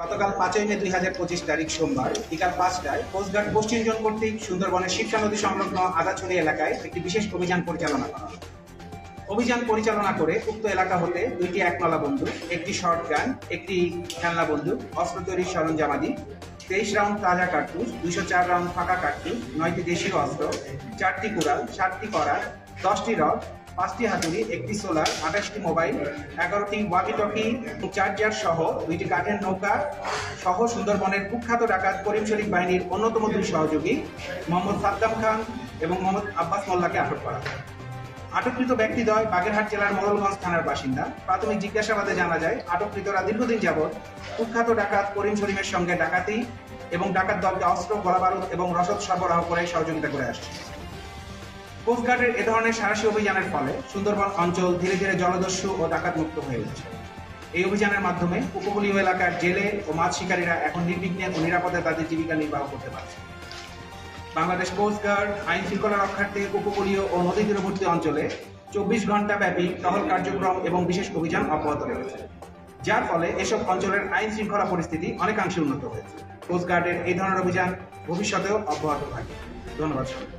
গতকাল পাঁচই মে দুই হাজার পঁচিশ তারিখ সোমবার, বিকাল পাঁচটায় কোস্টগার্ড পশ্চিম জোন কর্তৃক সুন্দরবনের শিবসা নদী সংলগ্ন আগাছড়ি এলাকায় একটি বিশেষ অভিযান পরিচালনা করা অভিযান পরিচালনা করে উক্ত এলাকা হতে দুইটি একনলা বন্দুক, একটি শর্ট গান, একটি খেলনা বন্দুক, অস্ত্র তৈরির সরঞ্জামাদি তেইশ রাউন্ড তাজা কার্তুজ, দুইশো চার রাউন্ড ফাঁকা কার্তুজ, নয়টি দেশীয় অস্ত্র, চারটি কুড়াল, সাতটি করার দশটি রড পাঁচটি হাতুড়ি, একটি সোলার, আঠাশটি মোবাইল, এগারোটি ওয়াকি টকি চার্জার সহ দুইটি কাঠের নৌকা সহ সুন্দরবনের কুখ্যাত ডাকাত করিম শরীফ বাহিনীর অন্যতম দুই সহযোগী, মোহাম্মদ সাদ্দাম খান এবং মোহাম্মদ আব্বাস মোল্লাকে আটক করা হয়। আটককৃত ব্যক্তিদ্বয় বাগেরহাট জেলার মোড়লগঞ্জ থানার বাসিন্দা। প্রাথমিক জিজ্ঞাসাবাদে জানা যায়, আটককৃতরা দীর্ঘদিন যাবৎ কুখ্যাত ডাকাত করিম শরীফের সঙ্গে ডাকাতি এবং ডাকাত দলকে অস্ত্র, গোলাবারুদ এবং রসদ সরবরাহ করে সহযোগিতা করে আসছে। কোস্টগার্ডের এ ধরনের সাহসী অভিযানের ফলে সুন্দরবন অঞ্চল ধীরে ধীরে জলদস্যু ও ডাকাত মুক্ত হয়ে উঠছে। এই অভিযানের মাধ্যমে উপকূলীয় এলাকার জেলে ও মাছ শিকারীরা এখন নির্বিঘ্নে ও নিরাপদে তাদের জীবিকা নির্বাহ করতে পারছে। বাংলাদেশ কোস্টগার্ড আইন শৃঙ্খলা রক্ষার্থে উপকূলীয় ও নদী তীরবর্তী অঞ্চলে চব্বিশ ঘণ্টা ব্যাপী টহল কার্যক্রম এবং বিশেষ অভিযান অব্যাহত রয়েছে। যার ফলে এসব অঞ্চলের আইন শৃঙ্খলা পরিস্থিতি অনেকাংশে উন্নত হয়েছে। কোস্টগার্ডের এই ধরনের অভিযান ভবিষ্যতেও অব্যাহত থাকে ধন্যবাদ সবাইকে।